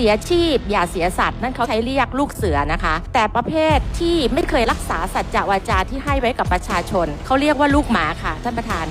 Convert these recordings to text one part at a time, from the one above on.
สียชีพ อย่าเสียสัตว์ นั่นเขาใช้เรียกลูกเสือนะคะ แต่ประเภทที่ไม่เคยรักษาสัจจวาจาที่ให้ไว้กับประชาชน เขาเรียกว่าลูกหมาค่ะ ท่านประธาน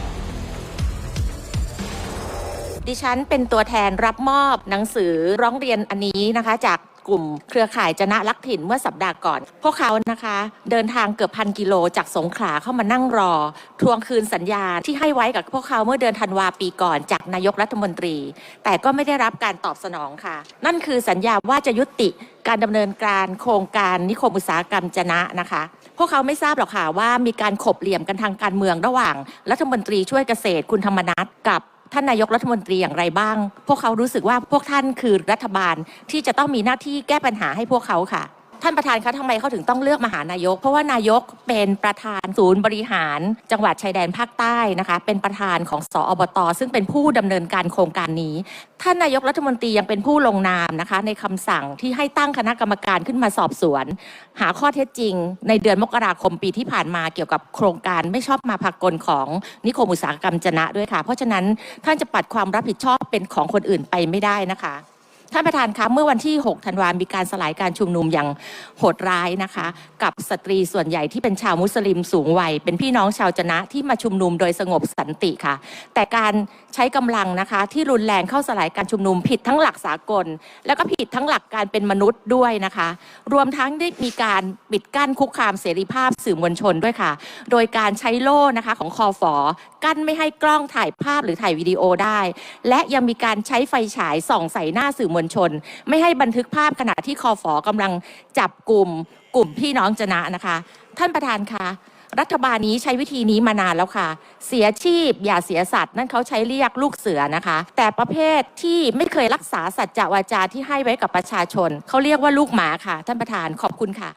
ดิฉันเป็นตัวแทนรับมอบหนังสือร้องเรียนอันนี้นะคะ จาก กลุ่มเครือข่ายจนะรักถิ่นเมื่อสัปดาห์ก่อน พวกเขานะคะเดินทางเกือบพันกิโลจากสงขลาเข้ามานั่งรอ ทวงคืนสัญญาที่ให้ไว้กับพวกเขาเมื่อเดือนธันวาปีก่อนจากนายกรัฐมนตรี แต่ก็ไม่ได้รับการตอบสนองค่ะ นั่นคือสัญญาว่าจะยุติการดำเนินการโครงการนิคมอุตสาหกรรมจนะนะคะพวกเขาไม่ทราบหรอกค่ะว่ามีการขบเหลี่ยมกันทางการเมืองระหว่าง รัฐมนตรีช่วยเกษตรคุณธรรมนัฐกับ ท่านนายกรัฐมนตรีอย่างไรบ้าง พวกเขารู้สึกว่าพวกท่านคือรัฐบาลที่จะต้องมีหน้าที่แก้ปัญหาให้พวกเขาค่ะ ท่านประธานคะทำไมเขาถึงต้องเลือกมหานายก เพราะว่านายกเป็นประธานศูนย์บริหารจังหวัดชายแดนภาคใต้นะคะ เป็นประธานของสอบต ซึ่งเป็นผู้ดำเนินการโครงการนี้ ท่านนายกรัฐมนตรียังเป็นผู้ลงนามนะคะ ในคำสั่งที่ให้ตั้งคณะกรรมการขึ้นมาสอบสวน หาข้อเท็จจริง ในเดือนมกราคมปีที่ผ่านมาเกี่ยวกับโครงการไม่ชอบมาพากลของนิคมอุตสาหกรรมจนะด้วยค่ะ เพราะฉะนั้นท่านจะปัดความรับผิดชอบเป็นของคนอื่นไปไม่ได้นะคะ ท่านประธานคะเมื่อวันที่ 6 ธันวามีการสลายการชุมนุมอย่างโหดร้ายนะคะ กับสตรีส่วนใหญ่ที่เป็นชาวมุสลิมสูงวัย เป็นพี่น้องชาวจนะที่มาชุมนุมโดยสงบสันติค่ะ แต่การใช้กำลังนะคะที่รุนแรงเข้าสลายการชุมนุมผิดทั้งหลักสากล แล้วก็ผิดทั้งหลักการเป็นมนุษย์ด้วยนะคะ รวมทั้งได้มีการปิดกั้นคุกคามเสรีภาพสื่อมวลชนด้วยค่ะ โดยการใช้โล่นะคะของคอฟอกั้นไม่ให้กล้องถ่ายภาพหรือถ่ายวิดีโอได้ และยังมีการใช้ไฟฉายส่องใส่หน้าสื่อมวลวลชน ไม่ให้บันทึกภาพขณะที่คอฟอกำลังจับกลุ่มกลุ่มพี่น้องจนะนะคะ ท่านประธานคะรัฐบาลนี้ใช้วิธีนี้มานานแล้วค่ะ เสียชีพ อย่าเสียสัตว์นั่นเขาใช้เรียกลูกเสือนะคะ แต่ประเภทที่ไม่เคยรักษาสัจจวาจาที่ให้ไว้กับประชาชนเขาเรียกว่าลูกหมาค่ะ ท่านประธานขอบคุณค่ะ